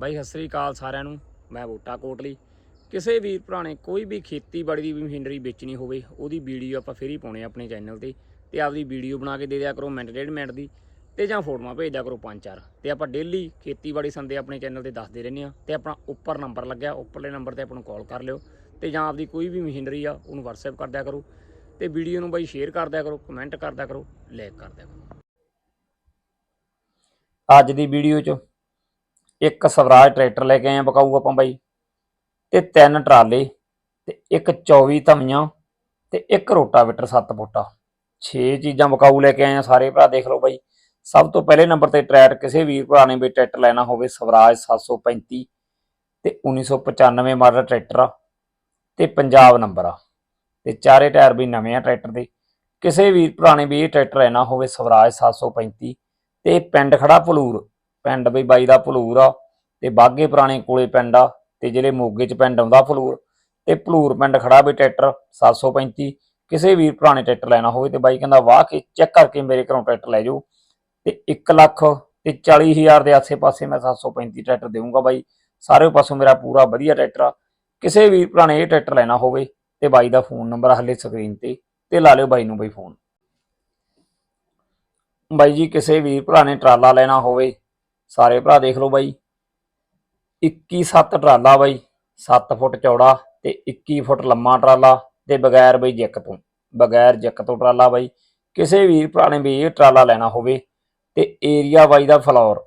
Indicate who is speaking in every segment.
Speaker 1: ਬਾਈ, ਸਤਿ ਸ੍ਰੀ ਅਕਾਲ ਸਾਰਿਆਂ ਨੂੰ। ਮੈਂ ਬੂਟਾ ਕੋਟਲੀ। ਕਿਸੇ ਵੀਰ ਭਰਾ ਨੇ ਕੋਈ ਵੀ ਖੇਤੀਬਾੜੀ ਦੀ ਮਸ਼ੀਨਰੀ ਵੇਚਣੀ ਹੋਵੇ, ਉਹਦੀ ਵੀਡੀਓ ਆਪਾਂ ਫੇਰ ਹੀ ਪਾਉਣੇ ਆਪਣੇ ਚੈਨਲ ਤੇ। ਤੇ ਆਪਦੀ ਵੀਡੀਓ ਬਣਾ ਕੇ ਦੇ ਦਿਆ ਕਰੋ ਮਿੰਟ, ਡੇਢ ਮਿੰਟ ਦੀ। ਤੇ ਜਾਂ ਫੋਟੋਆਂ ਭੇਜ ਦਿਆ ਕਰੋ ਪੰਜ, ਚਾਰ। ਤੇ ਆਪਾਂ ਡੇਲੀ ਖੇਤੀਬਾੜੀ ਸੰਦੇ ਆਪਣੇ ਚੈਨਲ ਤੇ ਦੱਸਦੇ ਰਹਿੰਦੇ ਆ ਤੇ ਆਪਣਾ ਉੱਪਰ ਨੰਬਰ ਲੱਗਿਆ, ਉੱਪਰਲੇ ਨੰਬਰ ਤੇ ਆਪਾਂ ਨੂੰ ਕਾਲ ਕਰ ਲਿਓ। ਤੇ ਜਾਂ ਆਪਦੀ ਕੋਈ ਵੀ ਮਸ਼ੀਨਰੀ ਆ, ਉਹਨੂੰ WhatsApp ਕਰ ਦਿਆ ਕਰੋ। ਤੇ ਵੀਡੀਓ ਨੂੰ ਬਾਈ ਸ਼ੇਅਰ ਕਰ ਦਿਆ ਕਰੋ, ਕਮੈਂਟ ਕਰ ਦਿਆ ਕਰੋ ਲਾਈਕ ਕਰ ਦਿਆ ਕਰੋ। ਅੱਜ ਦੀ ਵੀਡੀਓ 'ਚ ਇੱਕ ਸਵਰਾਜ ਟਰੈਕਟਰ ਲੈ ਕੇ ਆਏ ਆ ਬਕਾਊ ਆਪਾਂ ਬਾਈ, ਤੇ ਤਿੰਨ ਟਰਾਲੇ, ਤੇ ਇੱਕ 24 ਧਮੀਆਂ, ਤੇ ਇੱਕ ਰੋਟਾਵੇਟਰ 7 ਫੁੱਟਾ 6 ਚੀਜ਼ਾਂ ਬਕਾਊ ਲੈ ਕੇ ਆਏ ਆ ਸਾਰੇ ਭਰਾ, ਦੇਖ ਲਓ ਬਾਈ। ਸਭ ਤੋਂ ਪਹਿਲੇ ਨੰਬਰ ਤੇ ਟਰੈਕਟਰ ਕਿਸੇ ਵੀਰ ਭਰਾ ਨੇ ਵੀ ਟਰੈਕਟਰ ਲੈਣਾ ਹੋਵੇ, ਸਵਰਾਜ 735 ਤੇ 1995 ਮਾਡਲ ਟਰੈਕਟਰ ਆ, ਤੇ ਪੰਜਾਬ ਨੰਬਰ ਆ। ਤੇ ਚਾਰੇ ਟਾਇਰ ਵੀ ਨਵੇਂ ਆ ਟਰੈਕਟਰ ਦੇ। ਕਿਸੇ ਵੀਰ ਭਰਾ ਨੇ ਵੀ ਇਹ ਟਰੈਕਟਰ ਲੈਣਾ ਹੋਵੇ, ਸਵਰਾਜ 735 ਤੇ ਪਿੰਡ ਖੜਾ ਪਲੂਰ ਪਿੰਡ ਬਈ ਬਾਈ ਦਾ ਭਲੂਰ ਆ, ਤੇ ਬਾਗੇ ਪੁਰਾਣੇ ਕੋਲੇ ਪਿੰਡ ਆ, ਤੇ ਜਿਹੜੇ ਮੋਗੇ ਚ ਪਿੰਡ ਆਉਂਦਾ ਭਲੂਰ, ਤੇ ਭਲੂਰ ਪਿੰਡ ਖੜਾ ਬਈ ਟਰੈਕਟਰ 735 ਕਿਸੇ ਵੀਰ ਪੁਰਾਣੇ ਟਰੈਕਟਰ ਲੈਣਾ ਹੋਵੇ ਤੇ ਬਾਈ ਕਹਿੰਦਾ ਵਾਹ ਕੇ ਚੈੱਕ ਕਰਕੇ ਮੇਰੇ ਘਰੋਂ ਟਰੈਕਟਰ ਲੈ ਜਾਓ, ਤੇ 1 ਲੱਖ ਤੇ 40 ਹਜ਼ਾਰ ਦੇ ਆਸੇ-ਪਾਸੇ ਮੈਂ 735 ਟਰੈਕਟਰ ਦੇਵਾਂਗਾ ਬਾਈ, ਸਾਰੇ ਪਾਸੋਂ ਮੇਰਾ ਪੂਰਾ ਵਧੀਆ ਟਰੈਕਟਰ ਆ, ਕਿਸੇ ਵੀਰ ਭਰਾ ਨੇ ਇਹ ਟਰੈਕਟਰ ਲੈਣਾ ਹੋਵੇ ਤੇ ਬਾਈ ਦਾ ਫੋਨ ਨੰਬਰ ਹੱਲੇ ਸਕਰੀਨ ਤੇ ਤੇ ਲਾ ਲਿਓ ਬਾਈ ਨੂੰ ਬਾਈ ਫੋਨ। ਬਾਈ ਜੀ, ਕਿਸੇ ਵੀਰ ਭਰਾ ਨੇ ਟਰਾਲਾ ਲੈਣਾ ਹੋਵੇ ਸਾਰੇ ਭਰਾ ਦੇਖ ਲਓ ਬਾਈ। 21 7 ਟਰਾਲਾ ਬਾਈ 7 ਫੁੱਟ ਚੌੜਾ ਤੇ 21 ਫੁੱਟ ਲੰਮਾ ਟਰਾਲਾ ਤੇ ਬਗੈਰ ਬਈ ਜਿੱਕ ਤੋਂ, ਬਗੈਰ ਜਿੱਕ ਤੋਂ ਟਰਾਲਾ ਬਾਈ। ਕਿਸੇ ਵੀਰ ਭਰਾ ਨੇ ਵੀ ਇਹ ਟਰਾਲਾ ਲੈਣਾ ਹੋਵੇ ਤੇ ਏਰੀਆ ਬਾਈ ਦਾ ਫਲੌਰ,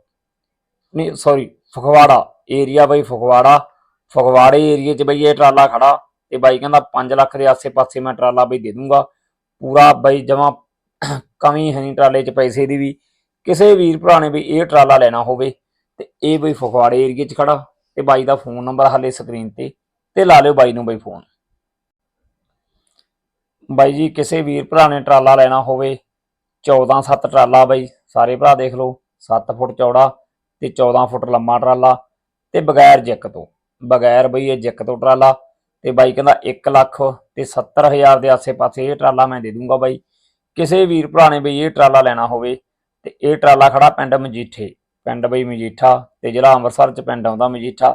Speaker 1: ਨਹੀਂ ਸੌਰੀ ਫਗਵਾੜਾ, ਏਰੀਆ ਬਾਈ ਫਗਵਾੜਾ, ਫਗਵਾੜੇ ਏਰੀਏ 'ਚ ਬਈ ਇਹ ਟਰਾਲਾ ਖੜਾ ਤੇ ਬਾਈ ਕਹਿੰਦਾ 5 ਲੱਖ ਦੇ ਆਸੇ-ਪਾਸੇ ਮੈਂ ਟਰਾਲਾ ਬਈ ਦੇ ਦੂੰਗਾ। ਪੂਰਾ ਬਈ ਜਮਾ ਕਮੀ ਹੈ ਨਹੀਂ ਟਰਾਲੇ 'ਚ ਪੈਸੇ ਦੀ ਵੀ। ਕਿਸੇ ਵੀਰ ਭਰਾ ਨੇ ਵੀ ਇਹ ਟਰਾਲਾ ਲੈਣਾ ਹੋਵੇ ਤੇ ਇਹ ਬਈ ਫਗਵਾੜੇ ਏਰੀਏ 'ਚ ਖੜਾ ਤੇ ਬਾਈ ਦਾ ਫੋਨ ਨੰਬਰ ਹਾਲੇ ਸਕਰੀਨ ਤੇ ਤੇ ਲਾ ਲਿਓ ਬਾਈ ਨੂੰ ਬਈ ਫੋਨ। ਬਾਈ ਜੀ, ਕਿਸੇ ਵੀਰ ਭਰਾ ਨੇ ਟਰਾਲਾ ਲੈਣਾ ਹੋਵੇ 14 7 ਟਰਾਲਾ ਬਾਈ, ਸਾਰੇ ਭਰਾ ਦੇਖ ਲਓ 7 ਫੁੱਟ ਚੌੜਾ ਤੇ 14 ਫੁੱਟ ਲੰਮਾ ਟਰਾਲਾ ਤੇ ਬਗੈਰ ਜਿੱਕ ਤੋਂ, ਬਗੈਰ ਬਈ ਇਹ ਜਿੱਕ ਤੋਂ ਟਰਾਲਾ ਤੇ ਬਾਈ ਕਹਿੰਦਾ 1 ਲੱਖ ਤੇ 70000 ਦੇ ਆਸੇ-ਪਾਸੇ ਇਹ ਟਰਾਲਾ ਮੈਂ ਦੇ ਦੂੰਗਾ ਬਾਈ। ਕਿਸੇ ਵੀਰ ਭਰਾ ਨੇ ਬਈ ਇਹ ਟਰਾਲਾ ਲੈਣਾ ਹੋਵੇ ਤੇ ਇਹ ਟਰਾਲਾ ਖੜਾ ਪਿੰਡ ਮਜੀਠੇ, ਪਿੰਡ ਬਈ ਮਜੀਠਾ ਤੇ ਜ਼ਿਲ੍ਹਾ ਅੰਮ੍ਰਿਤਸਰ ਚ ਪਿੰਡ ਆਉਂਦਾ ਮਜੀਠਾ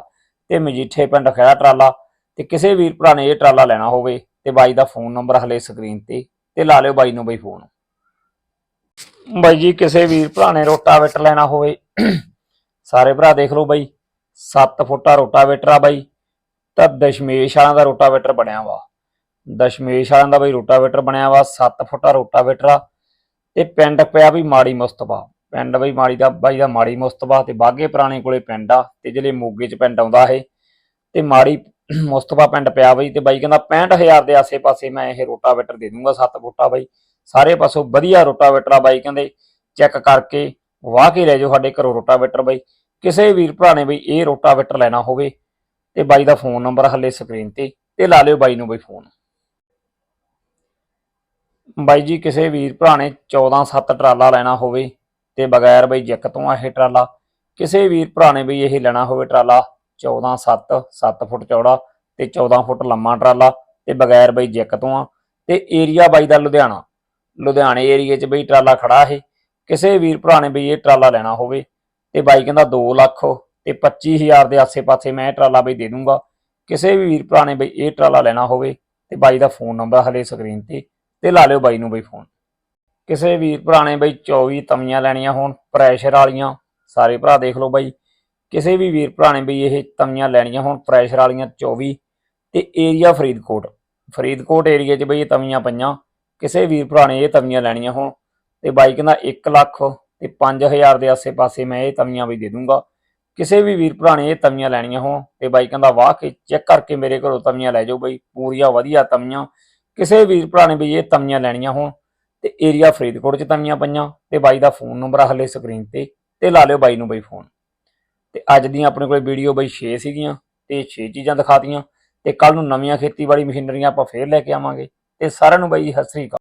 Speaker 1: ਤੇ ਮਜੀਠੇ ਪਿੰਡ ਖੜਾ ਟਰਾਲਾ ਤੇ ਕਿਸੇ ਵੀਰ ਭਰਾ ਨੇ ਇਹ ਟਰਾਲਾ ਲੈਣਾ ਹੋਵੇ ਤੇ ਬਾਈ ਦਾ ਫੋਨ ਨੰਬਰ ਹਲੇ ਸਕਰੀਨ ਤੇ ਤੇ ਲਾ ਲਿਓ ਬਾਈ ਨੂੰ ਬਈ ਫੋਨ। ਬਾਈ ਜੀ, ਕਿਸੇ ਵੀਰ ਭਰਾ ਨੇ ਰੋਟਾਵੇਟਰ ਲੈਣਾ ਹੋਵੇ, ਸਾਰੇ ਭਰਾ ਦੇਖ ਲਓ ਬਾਈ 7 ਫੁੱਟਾ ਰੋਟਾਵੇਟਰ ਆ ਬਾਈ, ਤਾਂ ਦਸ਼ਮੇਸ਼ ਵਾਲਿਆਂ ਦਾ ਰੋਟਾਵੇਟਰ ਬਣਿਆ ਵਾ। ਦਸ਼ਮੇਸ਼ ਵਾਲਿਆਂ ਦਾ ਬਾਈ ਰੋਟਾਵੇਟਰ ਬਣਿਆ ਵਾ 7 ਫੁੱਟਾ ਰੋਟਾਵੇਟਰ ਆ ਤੇ ਪਿੰਡ ਪਿਆ ਵੀ ਮਾੜੀ ਮੁਸਤਫਾ। ਪਿੰਡ ਬਈ ਮਾੜੀ ਦਾ ਬਾਈ ਦਾ ਮਾੜੀ ਮੁਸਤਫਾ ਤੇ ਬਾਗੇ ਪੁਰਾਣੇ ਕੋਲੇ ਪਿੰਡ ਆ, ਤੇ ਜਿਹੜੇ ਮੋਗੇ ਚ ਪਿੰਡ ਆਉਂਦਾ ਇਹ, ਤੇ ਮਾੜੀ ਮੁਸਤਫਾ ਪਿੰਡ ਪਿਆ ਬਈ, ਤੇ ਬਾਈ ਕਹਿੰਦਾ 65000 ਦੇ ਆਸੇ-ਪਾਸੇ ਮੈਂ ਇਹ ਰੋਟਾਵੇਟਰ ਦੇ ਦੂੰਗਾ 7 ਫੁੱਟਾ ਬਾਈ। ਸਾਰੇ ਪਾਸੋਂ ਵਧੀਆ ਰੋਟਾਵੇਟਰ ਆ ਬਾਈ ਕਹਿੰਦੇ, ਚੈੱਕ ਕਰਕੇ ਵਾਹ ਕੇ ਲੈ ਜਾਓ ਸਾਡੇ ਘਰੋਂ ਰੋਟਾਵੇਟਰ ਬਾਈ। ਕਿਸੇ ਵੀਰ ਭਰਾ ਨੇ ਬਈ ਇਹ ਰੋਟਾਵੇਟਰ ਲੈਣਾ ਹੋਵੇ, ਤੇ ਬਾਈ ਦਾ ਫੋਨ ਨੰਬਰ ਹੱਲੇ ਸਕਰੀਨ ਤੇ ਤੇ ਲਾ ਲਿਓ ਬਾਈ ਨੂੰ ਬਈ ਫੋਨ। ਬਾਈ ਜੀ, ਕਿਸੇ ਵੀਰ ਭਰਾ ਨੇ 14 7 ਟਰਾਲਾ ਲੈਣਾ ਹੋਵੇ ਤੇ ਬਗੈਰ ਬਈ ਜਿੱਕ ਤੋਂ ਆ ਇਹ ਟਰਾਲਾ, ਕਿਸੇ ਵੀਰ ਭਰਾ ਨੇ ਬਈ ਇਹ ਲੈਣਾ ਹੋਵੇ ਟਰਾਲਾ 14 7 7 ਫੁੱਟ ਚੌੜਾ ਤੇ 14 ਫੁੱਟ ਲੰਮਾ ਟਰਾਲਾ ਤੇ ਬਗੈਰ ਬਈ ਜਿੱਕ ਤੋਂ ਆ ਤੇ ਏਰੀਆ ਬਾਈ ਦਾ ਲੁਧਿਆਣਾ। ਲੁਧਿਆਣੇ ਏਰੀਏ 'ਚ ਬਈ ਟਰਾਲਾ ਖੜਾ ਇਹ, ਕਿਸੇ ਵੀਰ ਭਰਾ ਨੇ ਬਈ ਇਹ ਟਰਾਲਾ ਲੈਣਾ ਹੋਵੇ ਤੇ ਬਾਈ ਕਹਿੰਦਾ 2 ਲੱਖ ਤੇ 25000 ਦੇ ਆਸੇ-ਪਾਸੇ ਮੈਂ ਇਹ ਟਰਾਲਾ ਬਈ ਦੇ ਦੂੰਗਾ। ਕਿਸੇ ਵੀ ਵੀਰ ਭਰਾ ਨੇ ਬਈ ਇਹ ਟਰਾਲਾ ਲੈਣਾ ਹੋਵੇ ਤੇ ਬਾਈ ਦਾ ਫੋਨ ਨੰਬਰ ਹਲੇ ਸਕਰੀਨ ਤੇ ਤੇ ਲਾ ਲਿਓ ਬਾਈ ਨੂੰ ਬਈ ਫੋਨ ਕਿਸੇ ਵੀਰ ਭਰਾ ਨੇ ਬਈ 24 ਤਵੀਆਂ ਲੈਣੀਆਂ ਹੋਣ ਪ੍ਰੈਸ਼ਰ ਵਾਲੀਆਂ, ਸਾਰੇ ਭਰਾ ਦੇਖ ਲਓ ਬਾਈ। ਕਿਸੇ ਵੀ ਵੀਰ ਭਰਾ ਨੇ ਬਈ ਇਹ ਤਵੀਆਂ ਲੈਣੀਆਂ ਹੋਣ ਪ੍ਰੈਸ਼ਰ ਵਾਲੀਆਂ 24 ਤੇ ਏਰੀਆ ਫਰੀਦਕੋਟ। ਫਰੀਦਕੋਟ ਏਰੀਆ 'ਚ ਬਈ ਇਹ ਤਵੀਆਂ ਪਈਆਂ। ਕਿਸੇ ਵੀਰ ਭਰਾ ਨੇ ਇਹ ਤਵੀਆਂ ਲੈਣੀਆਂ ਹੋਣ ਤੇ ਬਾਈ ਕਹਿੰਦਾ 1 ਲੱਖ ਤੇ 5000 ਦੇ ਆਸੇ-ਪਾਸੇ ਮੈਂ ਇਹ ਤਵੀਆਂ ਵੀ ਦੇ ਦੂੰਗਾ। ਕਿਸੇ ਵੀ ਵੀਰ ਭਰਾ ਨੇ ਇਹ ਤਵੀਆਂ ਲੈਣੀਆਂ ਹੋਣ ਤੇ ਬਾਈ ਕਹਿੰਦਾ ਵਾਹ ਕੇ ਚੈੱਕ ਕਰਕੇ ਮੇਰੇ ਘਰੋਂ ਤਵੀਆਂ ਲੈ ਜਾਓ ਬਈ। ਪੂਰੀਆਂ ਵਧੀਆ ਤਵੀਆਂ। ਕਿਸੇ ਵੀਰ ਭਰਾ ਨੇ ਵੀ ਇਹ ਤਵੀਆਂ ਲੈਣੀਆਂ ਹੋਣ ਤੇ ਏਰੀਆ ਫਰੀਦਕੋਟ ਚ ਤਮੀਆਂ ਪਈਆਂ ਤੇ ਬਾਈ ਦਾ ਫੋਨ ਨੰਬਰ ਹਲੇ ਸਕਰੀਨ ਤੇ ਤੇ ਲਾ ਲਿਓ ਬਾਈ ਨੂੰ ਬਈ ਫੋਨ ਤੇ ਅੱਜ ਦੀਆਂ ਆਪਣੇ ਕੋਲ ਵੀਡੀਓ ਬਈ 6 ਸੀਗੀਆਂ ਤੇ 6 ਚੀਜ਼ਾਂ ਦਿਖਾਤੀਆਂ ਤੇ ਕੱਲ ਨੂੰ ਨਵੀਆਂ ਖੇਤੀਬਾੜੀ ਮਸ਼ੀਨਰੀਆਂ ਆਪਾਂ ਫੇਰ ਲੈ ਕੇ ਆਵਾਂਗੇ। ਤੇ ਸਾਰਿਆਂ ਨੂੰ ਬਾਈ ਸਤਿ ਸ੍ਰੀ ਅਕਾਲ।